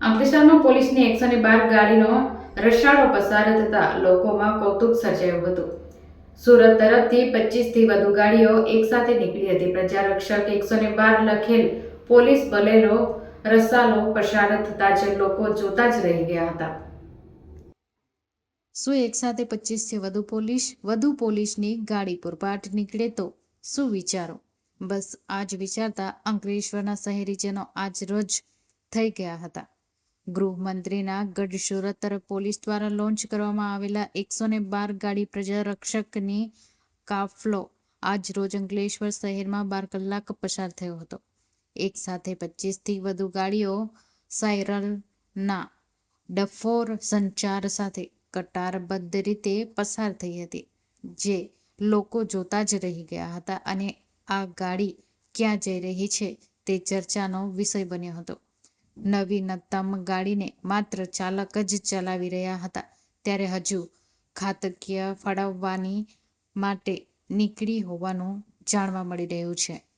અંકલેશ્વરમાં પોલીસની એકસો ને બાર ગાડીનો રસાળો પસાર થતા લોકોમાં કૌતુક સર્જાયું હતું. સુરત તરફથી પચીસથી વધુ ગાડીઓ એકસાથે નીકળી હતી. પ્રજારક્ષક એકસો ને બાર લખેલ પોલીસ બલેરો રસાલો પસાર થતા જ લોકો જોતા જ રહી ગયા હતા. શું એકસાથે પચીસથી વધુ પોલીસ, વધુ પોલીસની ગાડી પૂરપાટ નીકળે તો શું વિચારો? બસ આજ વિચારતા અંકલેશ્વરના શહેરીજનો આજ રોજ થઈ ગયા હતા. ગૃહમંત્રીના ગઢ સુરત તરફ પોલીસ દ્વારા લોન્ચ કરવામાં આવેલા એકસો ને બાર ગાડી પ્રજારક્ષકની કાફલો આજ રોજ અંકલેશ્વર શહેરમાં બાર કલાક પસાર થયો હતો. એક સાથે પચીસથી વધુ ગાડીઓ સાયરલના ડફોર સંચાર સાથે કટારબદ્ધ રીતે પસાર થઈ હતી, જે લોકો જોતા જ રહી ગયા હતા અને આ ગાડી ક્યાં જઈ રહી છે તે ચર્ચાનો વિષય બન્યો હતો. નવીનતમ ગાડીને માત્ર ચાલક જ ચલાવી રહ્યા હતા. ત્યારે હજુ ખાતકીય ફાળવવાની માટે નીકળી હોવાનું જાણવા મળી રહ્યું છે.